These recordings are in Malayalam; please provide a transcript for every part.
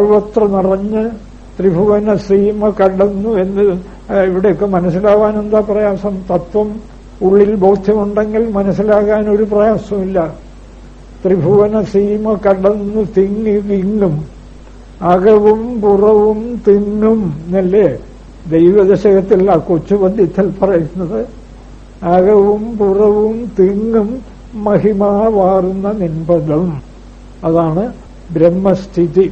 സർവത്ര നിറഞ്ഞ് ത്രിഭുവന സീമ കടന്നു എന്ന് ഇവിടെയൊക്കെ മനസ്സിലാവാൻ എന്താ പ്രയാസം? തത്വം ഉള്ളിൽ ബോധ്യമുണ്ടെങ്കിൽ മനസ്സിലാകാൻ ഒരു പ്രയാസമില്ല ത്രിഭുവന സീമ കടന്നു തിങ്ങി വിങ്ങും അകവും പുറവും തിങ്ങും എന്നല്ലേ ദൈവദശകത്തിൽ ആ കൊച്ചുപദ്യത്തിൽ പറയുന്നത്? അകവും പുറവും തിങ്ങും മഹിമാവാറുന്ന നിൻപദം. അതാണ് ബ്രഹ്മസ്ഥിതി.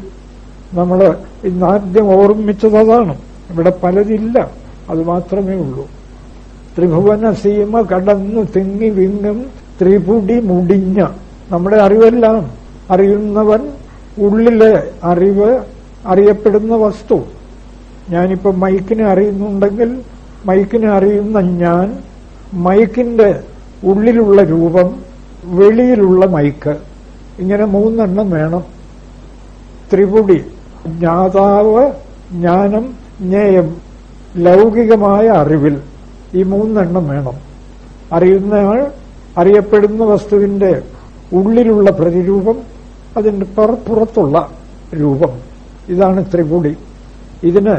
നമ്മൾ ഇന്നാദ്യം ഓർമ്മിച്ചത് അതാണ്. ഇവിടെ പലതില്ല. അത് മാത്രമേ ഉള്ളൂ. ത്രിഭുവന സീമ കടന്നു തിങ്ങി വിങ്ങും ത്രിപുടി മുടിഞ്ഞ. നമ്മുടെ അറിവെല്ലാം അറിയുന്നവൻ ഉള്ളിലെ അറിവ് അറിയപ്പെടുന്ന വസ്തു. ഞാനിപ്പോ മൈക്കിനെ അറിയുന്നുണ്ടെങ്കിൽ മൈക്കിനെ അറിയുന്ന ഞാൻ മൈക്കിന്റെ ഉള്ളിലുള്ള രൂപം വെളിയിലുള്ള മൈക്ക്. ഇങ്ങനെ മൂന്നെണ്ണം വേണം. ത്രിപുടി ജ്ഞാതാവ് ജ്ഞാനം ജ്ഞേയം ലൗകികമായ അറിവിൽ ഈ മൂന്നെണ്ണം വേണം. അറിയുന്നയാൾ അറിയപ്പെടുന്ന വസ്തുവിന്റെ ഉള്ളിലുള്ള പ്രതിരൂപം അതിന്റെ പുറത്തുള്ള രൂപം. ഇതാണ് ത്രിപുടി ഇതിന്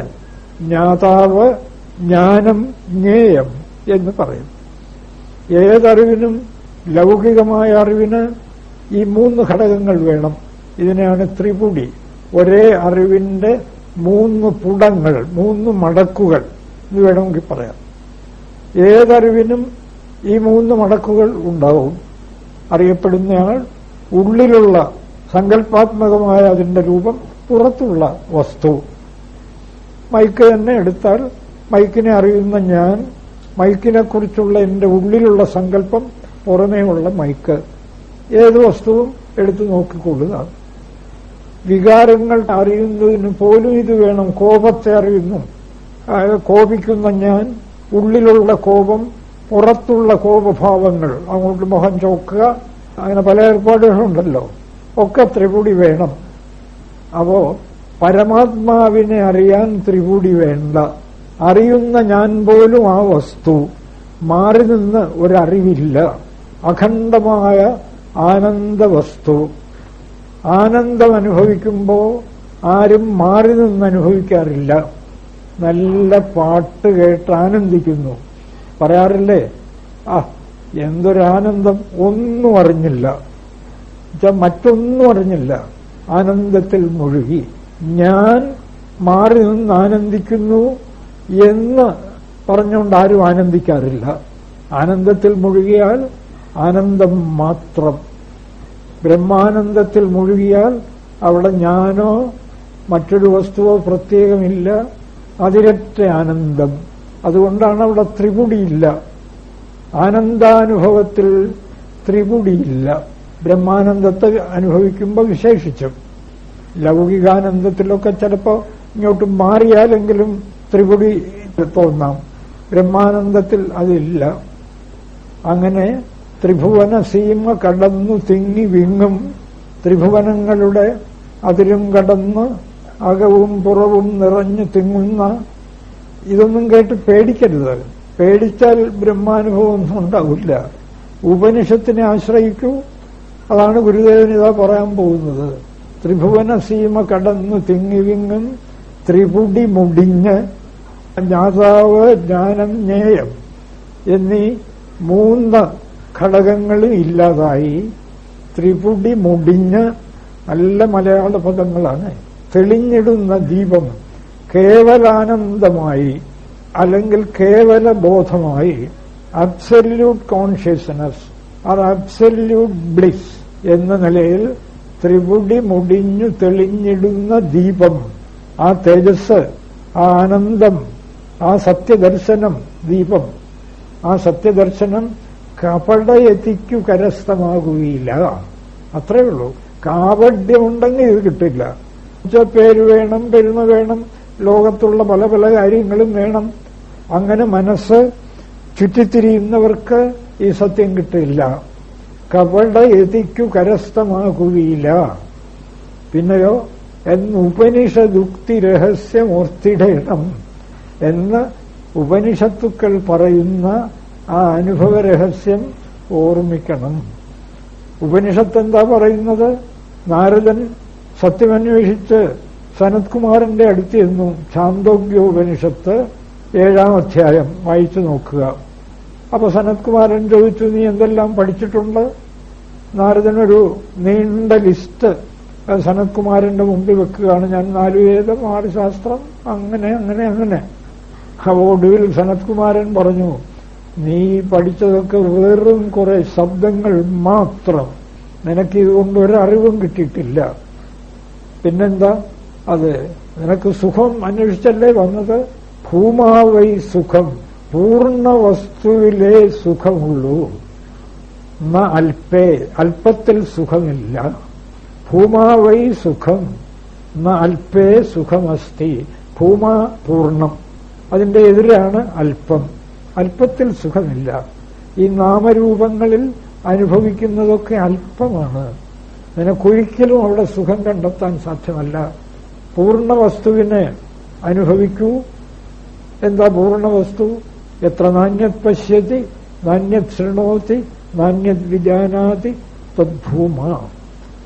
ജ്ഞാതാവ് ജ്ഞാനം ജ്ഞേയം എന്ന് പറയും. ഏതറിവിനും ലൗകികമായ അറിവിന് ഈ മൂന്ന് ഘടകങ്ങൾ വേണം. ഇതിനെയാണ് ത്രിപുടി ഒരേ അറിവിന്റെ മൂന്ന് പുടങ്ങൾ മൂന്ന് മടക്കുകൾ എന്ന് വേണമെങ്കിൽ പറയാം. ഏതറിവിനും ഈ മൂന്ന് മടക്കുകൾ ഉണ്ടാവും. അറിയപ്പെടുന്നയാൾ ഉള്ളിലുള്ള സങ്കല്പാത്മകമായ അതിന്റെ രൂപം പുറത്തുള്ള വസ്തു. മൈക്ക് തന്നെ എടുത്താൽ മൈക്കിനെ അറിയുന്ന ഞാൻ മൈക്കിനെക്കുറിച്ചുള്ള എന്റെ ഉള്ളിലുള്ള സങ്കല്പം പുറമേയുള്ള മൈക്ക്. ഏത് വസ്തുവും എടുത്തു നോക്കിക്കൊള്ളുക വികാരങ്ങൾ അറിയുന്നതിന് പോലും ഇത് വേണം. കോപത്തെ അറിയുന്നു. കോപിക്കുന്ന ഞാൻ ഉള്ളിലുള്ള കോപം പുറത്തുള്ള കോപഭാവങ്ങൾ. അങ്ങോട്ട് മുഖം ചോക്കുക. അങ്ങനെ പല ഏർപ്പാടുകളുണ്ടല്ലോ. ഒക്കെ ത്രിപുടി വേണം. അപ്പോ പരമാത്മാവിനെ അറിയാൻ ത്രിപുടി വേണ്ട. അറിയുന്ന ഞാൻ പോലും ആ വസ്തു. മാറി നിന്ന് ഒരറിവില്ല. അഖണ്ഡമായ ആനന്ദ വസ്തു ആനന്ദം അനുഭവിക്കുമ്പോൾ ആരും മാറി നിന്ന് അനുഭവിക്കാറില്ല നല്ല പാട്ട് കേട്ട് ആനന്ദിക്കുന്നു. പറയാറില്ലേ? ആ എന്തൊരാനന്ദം ഒന്നും അറിഞ്ഞില്ല. മറ്റൊന്നും അറിഞ്ഞില്ല. ആനന്ദത്തിൽ മുഴുകി. ഞാൻ മാറി നിന്ന് ആനന്ദിക്കുന്നു എന്ന് പറഞ്ഞുകൊണ്ട് ആരും ആനന്ദിക്കാറില്ല. ആനന്ദത്തിൽ മുഴുകിയാൽ ആനന്ദം മാത്രം. ബ്രഹ്മാനന്ദത്തിൽ മുഴുകിയാൽ അവിടെ ഞാനോ മറ്റൊരു വസ്തുവോ പ്രത്യേകമില്ല. അതിരറ്റ ആനന്ദം. അതുകൊണ്ടാണ് അവിടെ ത്രിപുടിയില്ല. ആനന്ദാനുഭവത്തിൽ ത്രിപുടിയില്ല. ബ്രഹ്മാനന്ദത്തെ അനുഭവിക്കുമ്പോൾ വിശേഷിച്ചും. ലൗകികാനന്ദത്തിലൊക്കെ ചിലപ്പോൾ ഇങ്ങോട്ട് മാറിയാലെങ്കിലും ത്രിപുടി തോന്നാം. ബ്രഹ്മാനന്ദത്തിൽ അതില്ല. അങ്ങനെ ത്രിഭുവന സീമ കടന്നു തിങ്ങി വിങ്ങും. ത്രിഭുവനങ്ങളുടെ അതിരും കടന്ന് അകവും പുറവും നിറഞ്ഞു തിങ്ങുന്ന ഇതൊന്നും കേട്ട് പേടിക്കരുത്. പേടിച്ചാൽ ബ്രഹ്മാനുഭവമൊന്നും ഉണ്ടാവില്ല. ഉപനിഷത്തിനെ ആശ്രയിക്കൂ. അതാണ് ഗുരുദേവൻ ഇതാ പറയാൻ പോകുന്നത്. ത്രിഭുവന സീമ കടന്നു തിങ്ങി വിങ്ങും ത്രിപുടി മുടിഞ്ഞ് ജ്ഞാതാവ് ജ്ഞാനം ജ്ഞേയം എന്നീ മൂന്ന് ഘടകങ്ങളും ഇല്ലാതായി. ത്രിപുടി മുടിഞ്ഞ നല്ല മലയാള പദങ്ങളാണ്. തെളിഞ്ഞിടുന്ന ദീപം കേവലാനന്ദമായി അല്ലെങ്കിൽ കേവല ബോധമായി absolute consciousness or absolute bliss എന്ന നിലയിൽ ത്രിപുടി മുടിഞ്ഞു തെളിഞ്ഞിടുന്ന ദീപം ആ തേജസ് ആ ആനന്ദം ആ സത്യദർശനം ദീപം. ആ സത്യദർശനം കപടയതിക്കു കരസ്ഥമാകുകയില്ല. അത്രേ ഉള്ളൂ. കാപഡ്യമുണ്ടെങ്കിൽ ഇത് കിട്ടില്ല. പേര് വേണം പെരുമ വേണം ലോകത്തുള്ള പല പല കാര്യങ്ങളും വേണം. അങ്ങനെ മനസ്സ് ചുറ്റിത്തിരിയുന്നവർക്ക് ഈ സത്യം കിട്ടില്ല. കപടയതിക്കു കരസ്ഥമാകുകയില്ല. പിന്നെയോ എന്ന് ഉപനിഷദുക്തി രഹസ്യമൂർത്തിടേണം എന്ന് ഉപനിഷത്തുക്കൾ പറയുന്ന ആ അനുഭവ രഹസ്യം ഓർമ്മിക്കണം. ഉപനിഷത്ത് എന്താ പറയുന്നത്? നാരദൻ സത്യമന്വേഷിച്ച് സനത്കുമാരന്റെ അടുത്ത് നിന്നു ഛാന്തോഗ്യ ഉപനിഷത്ത് ഏഴാം അധ്യായം വായിച്ചു നോക്കുക. അപ്പൊ സനത്കുമാരൻ ചോദിച്ചു നീ എന്തെല്ലാം പഠിച്ചിട്ടുണ്ട്? നാരദനൊരു നീണ്ട ലിസ്റ്റ് സനത്കുമാരന്റെ മുമ്പിൽ വെക്കുകയാണ്. ഞാൻ നാലു വേദം ആറ് ശാസ്ത്രം അങ്ങനെ അങ്ങനെ. അങ്ങനെ ഒടുവിൽ സനത്കുമാരൻ പറഞ്ഞു നീ പഠിച്ചതൊക്കെ വെറും കുറെ ശബ്ദങ്ങൾ മാത്രം. നിനക്ക് ഇതുകൊണ്ട് ഒരറിവും കിട്ടിയിട്ടില്ല. പിന്നെന്താ? അത് നിനക്ക് സുഖം അന്വേഷിച്ചല്ലേ വന്നത്? ഭൂമാവൈ സുഖം പൂർണ വസ്തുവിലെ സുഖമുള്ളൂ. അൽപേ അല്പേ അല്പത്തിൽ സുഖമില്ല. ഭൂമാവൈ സുഖം ന അല്പേ സുഖമസ്തി. ഭൂമ പൂർണം അതിന്റെ എതിരാണ് അല്പം അല്പത്തിൽ സുഖമില്ല. ഈ നാമരൂപങ്ങളിൽ അനുഭവിക്കുന്നതൊക്കെ അല്പമാണ്. നിനക്കൊരിക്കലും അവിടെ സുഖം കണ്ടെത്താൻ സാധ്യമല്ല. പൂർണ വസ്തുവിനെ അനുഭവിക്കൂ. എന്താ പൂർണ വസ്തു എത്ര നാണ്യത് പശ്യതി നാണ്യത് ശൃണോതി നാണ്യത് വിജാനാതി തദ്ഭൂമ.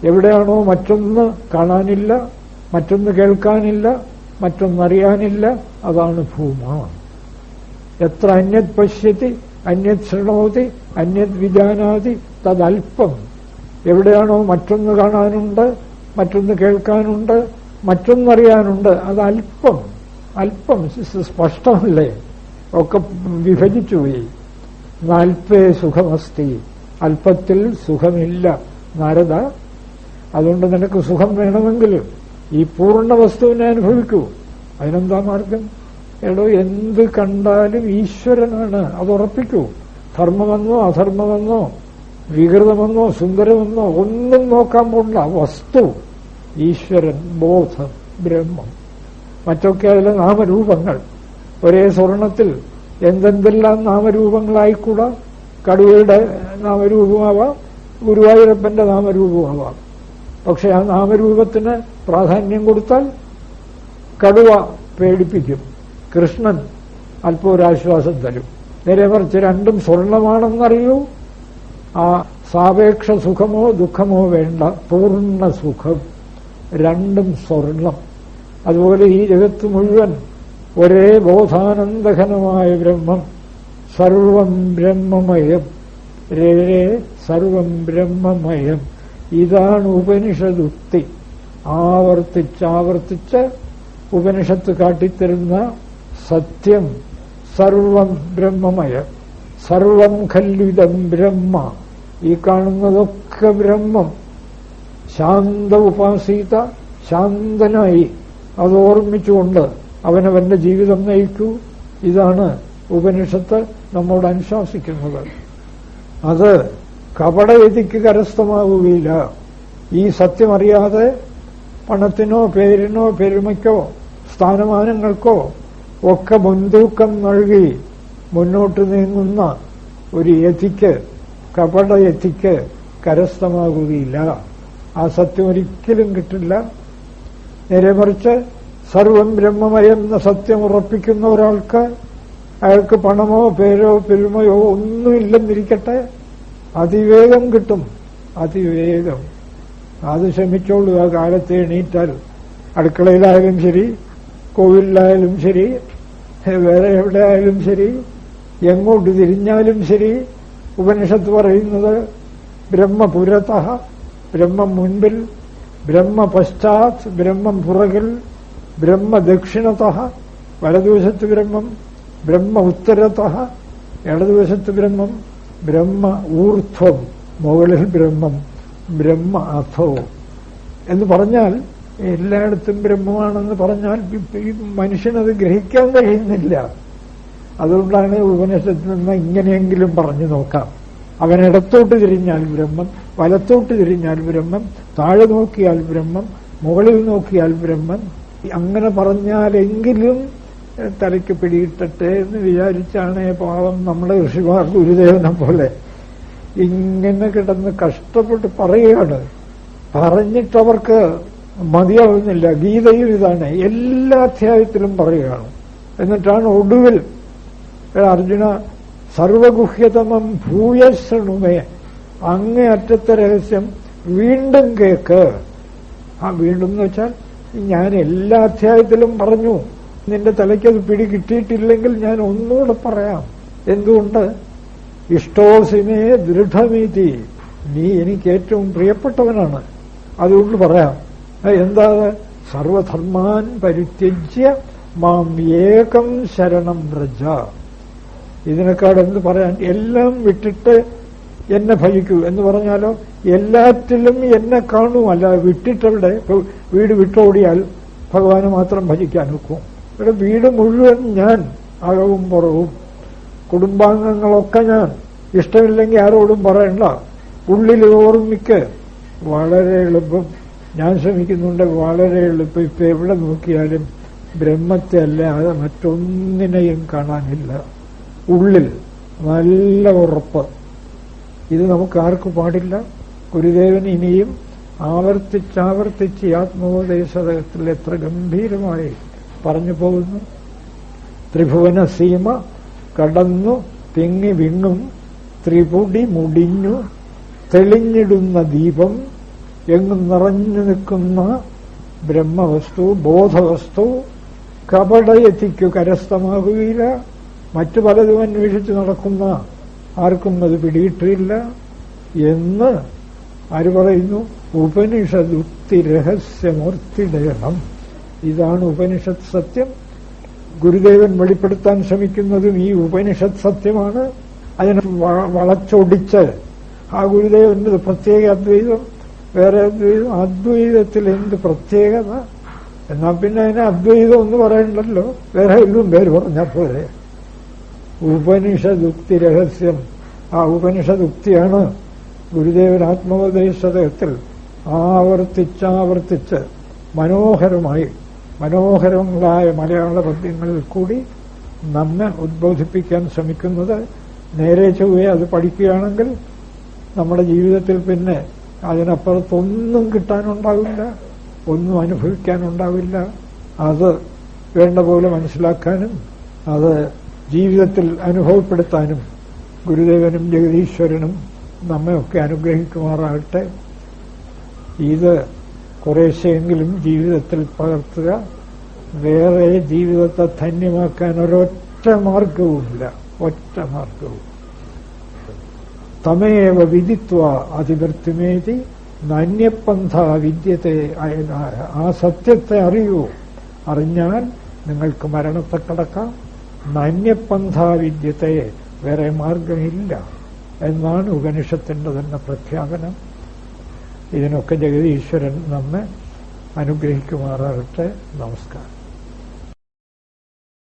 എവിടെയാണോ മറ്റൊന്ന് കാണാനില്ല മറ്റൊന്ന് കേൾക്കാനില്ല മറ്റൊന്നറിയാനില്ല അതാണ് ഭൂമ. എത്ര അന്യത് പശ്യത്തി അന്യത് ശൃണോതി അന്യത് വിജാനാതി തദൽപ്പം എവിടെയാണോ മറ്റൊന്ന് കാണാനുണ്ട് മറ്റൊന്ന് കേൾക്കാനുണ്ട് മറ്റൊന്നറിയാനുണ്ട് അത് അല്പം അല്പം സ്പഷ്ടമല്ലേ? ഒക്കെ വിഭജിച്ചുപോയി നാൽപ്പേ സുഖമസ്തി. അല്പത്തിൽ സുഖമില്ല. നാരദ അതുകൊണ്ട് നിനക്ക് സുഖം വേണമെങ്കിൽ ഈ പൂർണ വസ്തുവിനെ അനുഭവിക്കൂ. അതിനെന്താ മാർഗം? എടോ എന്ത് കണ്ടാലും ഈശ്വരനാണ്. അത് ഉറപ്പിക്കൂ. ധർമ്മമെന്നോ അധർമ്മമെന്നോ വികൃതമെന്നോ സുന്ദരമെന്നോ ഒന്നും നോക്കാൻ പോണില്ല. വസ്തു ഈശ്വരൻ ബോധം ബ്രഹ്മം. മറ്റൊക്കെ അതിലെ നാമരൂപങ്ങൾ. ഒരേ സ്വർണത്തിൽ എന്തെന്തെല്ലാം നാമരൂപങ്ങളായിക്കൂടാ? കടുവയുടെ നാമരൂപമാവാം ഗുരുവായൂരപ്പന്റെ നാമരൂപമാവാം. പക്ഷെ ആ നാമരൂപത്തിന് പ്രാധാന്യം കൊടുത്താൽ കടുവ പേടിപ്പിക്കും. കൃഷ്ണൻ അല്പം ഒരാശ്വാസം തരും. നേരെ മറിച്ച് രണ്ടും സ്വർണമാണെന്നറിയൂ. ആ സാപേക്ഷ സുഖമോ ദുഃഖമോ വേണ്ട പൂർണ സുഖം. രണ്ടും സ്വർണം. അതുപോലെ ഈ ജഗത്ത് മുഴുവൻ ഒരേ ബോധാനന്ദഘനമായ ബ്രഹ്മം സർവം ബ്രഹ്മമയം. രേ സർവം ബ്രഹ്മമയം. ഇതാണ് ഉപനിഷദുക്തി. ആവർത്തിച്ചാവർത്തിച്ച് ഉപനിഷത്ത് കാട്ടിത്തരുന്ന സത്യം സർവം ബ്രഹ്മമയം സർവം ഖല്ലുതം ബ്രഹ്മ. ഈ കാണുന്നതൊക്കെ ബ്രഹ്മം. ശാന്ത ഉപാസീത ശാന്തനായി. അത് ഓർമ്മിച്ചുകൊണ്ട് അവനവന്റെ ജീവിതം നയിക്കൂ. ഇതാണ് ഉപനിഷത്ത് നമ്മോട് അനുശാസിക്കുന്നത്. അത് കപടയതിക്ക് കരസ്ഥമാവുകയില്ല. ഈ സത്യമറിയാതെ പണത്തിനോ പേരിനോ പെരുമയ്ക്കോ സ്ഥാനമാനങ്ങൾക്കോ ഒക്കെ മുൻതൂക്കം നൽകി മുന്നോട്ട് നീങ്ങുന്ന ഒരു യതിക്ക് കപട യതിക്ക് കരസ്ഥമാകുകയില്ല. ആ സത്യം ഒരിക്കലും കിട്ടില്ല. നേരെ സർവം ബ്രഹ്മമയെന്ന സത്യം ഉറപ്പിക്കുന്ന ഒരാൾക്ക് അയാൾക്ക് പണമോ പേരോ പെരുമയോ ഒന്നുമില്ലെന്നിരിക്കട്ടെ. അതിവേഗം കിട്ടും. അതിവേഗം. അത് ശ്രമിച്ചോളൂ. ആ കാലത്തെ എണീറ്റാൽ അടുക്കളയിലായാലും ശരി കോവിലിലായാലും ശരി വേറെ എവിടെ ആയാലും ശരി എങ്ങോട്ട് തിരിഞ്ഞാലും ശരി ഉപനിഷത്ത് പറയുന്നത് ബ്രഹ്മപുരത ബ്രഹ്മം മുൻപിൽ ബ്രഹ്മ പശ്ചാത് ബ്രഹ്മം പുറകിൽ ബ്രഹ്മ ദക്ഷിണത വലതുവശത്ത് ബ്രഹ്മം ബ്രഹ്മ ഉത്തരത ഇടതുവശത്ത് ബ്രഹ്മം ബ്രഹ്മ ഊർധ്വം മുകളിൽ ബ്രഹ്മം ബ്രഹ്മ അധവും എന്ന് പറഞ്ഞാൽ എല്ലായിടത്തും ബ്രഹ്മമാണെന്ന് പറഞ്ഞാൽ മനുഷ്യനത് ഗ്രഹിക്കാൻ കഴിയുന്നില്ല. അതുകൊണ്ടാണ് ഉപനിഷത്തിൽ നിന്ന് ഇങ്ങനെയെങ്കിലും പറഞ്ഞു നോക്കാം. അവൻ ഇടത്തോട്ട് തിരിഞ്ഞാൽ ബ്രഹ്മം വലത്തോട്ട് തിരിഞ്ഞാൽ ബ്രഹ്മം താഴെ നോക്കിയാൽ ബ്രഹ്മം മുകളിൽ നോക്കിയാൽ ബ്രഹ്മം. അങ്ങനെ പറഞ്ഞാലെങ്കിലും തലയ്ക്ക് പിടിയിട്ടട്ടെ എന്ന് വിചാരിച്ചാണ് പാവം നമ്മുടെ ഋഷിമാർ ഗുരുദേവനെ പോലെ. ഇങ്ങനെ കിടന്ന് കഷ്ടപ്പെട്ട് പറയുകയാണ്. പറഞ്ഞിട്ടവർക്ക് മതിയാവുന്നില്ല. ഗീതയിൽ ഇതാണ് എല്ലാ അധ്യായത്തിലും പറയുകയാണ്. എന്നിട്ടാണ് ഒടുവിൽ അർജുന സർവഗുഹ്യതമം ഭൂയശൃണുമേ അങ്ങേയറ്റത്തെ രഹസ്യം വീണ്ടും കേക്ക്. ആ വീണ്ടും എന്ന് വെച്ചാൽ ഞാൻ എല്ലാ അധ്യായത്തിലും പറഞ്ഞു നിന്റെ തലയ്ക്കത് പിടി കിട്ടിയിട്ടില്ലെങ്കിൽ ഞാൻ ഒന്നുകൂടെ പറയാം. എന്തുകൊണ്ട്? ഇഷ്ടോസിനെ ദൃഢമീതി നീ എനിക്ക് ഏറ്റവും പ്രിയപ്പെട്ടവനാണ്. അതുകൊണ്ട് പറയാം. എന്താ? സർവധർമാൻ പരിത്യജ്യ മാം ഏകം ശരണം വ്രജ. ഇതിനേക്കാട് എന്ത് പറയാൻ? എല്ലാം വിട്ടിട്ട് എന്നെ ഭജിക്കൂ. എന്ന് പറഞ്ഞാലോ എല്ലാറ്റിലും എന്നെ കാണൂ. അല്ല വിട്ടിട്ടവിടെ വീട് വിട്ടോടിയാൽ ഭഗവാന് മാത്രം ഭജിക്കാൻ ഒക്കും ഇവിടെ വീട് മുഴുവൻ ഞാൻ അകവും പുറവും. കുടുംബാംഗങ്ങളൊക്കെ ഞാൻ. ഇഷ്ടമില്ലെങ്കിൽ ആരോടും പറയണ്ട. ഉള്ളിൽ ഓർമ്മിക്ക്. വളരെ എളുപ്പം. ഞാൻ ശ്രമിക്കുന്നുണ്ട് വളരെ എളുപ്പം. ഇപ്പൊ എവിടെ നോക്കിയാലും ബ്രഹ്മത്തെ അല്ലാതെ മറ്റൊന്നിനെയും കാണാനില്ല. ഉള്ളിൽ നല്ല ഉറപ്പ്. ഇത് നമുക്ക് ആർക്കും പാടില്ല. ഗുരുദേവൻ ഇനിയും ആവർത്തിച്ചാവർത്തിച്ച് ഈ ആത്മോപദേശത്തിൽ എത്ര ഗംഭീരമായി പറഞ്ഞു പോകുന്നു. ത്രിഭുവന സീമ കടന്നു തിങ്ങി വിണ്ണും ത്രിപുടി മുടിഞ്ഞു തെളിഞ്ഞിടുന്ന ദീപം എങ്ങും നിറഞ്ഞു നിൽക്കുന്ന ബ്രഹ്മവസ്തു ബോധവസ്തു കപടയത്തിക്കു കരസ്ഥമാകുകയില്ല. മറ്റു പലതും അന്വേഷിച്ച് നടക്കുന്ന ആർക്കും അത് പിടിയിട്ടില്ല എന്ന് ആര് പറയുന്നു? ഉപനിഷദുക്തി രഹസ്യമൂർത്തിടയണം ഇതാണ് ഉപനിഷത്ത് സത്യം. ഗുരുദേവൻ വെളിപ്പെടുത്താൻ ശ്രമിക്കുന്നതും ഈ ഉപനിഷത്ത് സത്യമാണ്. അതിനെ വളച്ചൊടിച്ച് ആ ഗുരുദേവന്റെ പ്രത്യേക അദ്വൈതം. വേറെ അദ്വൈതം അദ്വൈതത്തിൽ എന്ത് പ്രത്യേകത? എന്നാ പിന്നെ അതിനെ അദ്വൈതം എന്ന് പറയണ്ടല്ലോ. വേറെ എല്ലാം പേര് പറഞ്ഞാൽ പോലെ ഉപനിഷദുക്തി രഹസ്യം. ആ ഉപനിഷദുക്തിയാണ് ഗുരുദേവൻ ആത്മോപദേശതത്തിൽ ആവർത്തിച്ചാവർത്തിച്ച് മനോഹരമായി മനോഹരങ്ങളായ മലയാള പദ്യങ്ങളിൽ കൂടി നമ്മെ ഉദ്ബോധിപ്പിക്കാൻ ശ്രമിക്കുന്നത്. നേരെ ചൊവ്വേ അത് പഠിക്കുകയാണെങ്കിൽ നമ്മുടെ ജീവിതത്തിൽ പിന്നെ അതിനപ്പുറത്തൊന്നും കിട്ടാനുണ്ടാവില്ല ഒന്നും അനുഭവിക്കാനുണ്ടാവില്ല. അത് വേണ്ട പോലെ മനസ്സിലാക്കാനും അത് ജീവിതത്തിൽ അനുഭവപ്പെടുത്താനും ഗുരുദേവനും ജഗദീശ്വരനും നമ്മയൊക്കെ അനുഗ്രഹിക്കുമാറാകട്ടെ. ഇത് കുറേശ്ശെയെങ്കിലും ജീവിതത്തിൽ പകർത്തുക. വേറെ ജീവിതത്തെ ധന്യമാക്കാൻ ഒരൊറ്റ മാർഗവുമില്ല ഒറ്റ മാർഗവും തമേവ വിദിത്വ അതിവൃത്തിമേതി നന്യപന്ഥ വിദ്യത്തെ ആ സത്യത്തെ അറിയൂ. അറിഞ്ഞാൽ നിങ്ങൾക്ക് മരണത്തെ കടക്കാം. നന്യപന്ഥ വിദ്യത്തെ വേറെ മാർഗമില്ല എന്നാണ് ഉപനിഷത്തിന്റെ തന്നെ പ്രഖ്യാപനം. ഇതിനൊക്കെ ജഗതീശ്വരൻ നമ്മെ അനുഗ്രഹിക്കുമാറാകട്ടെ. നമസ്കാരം.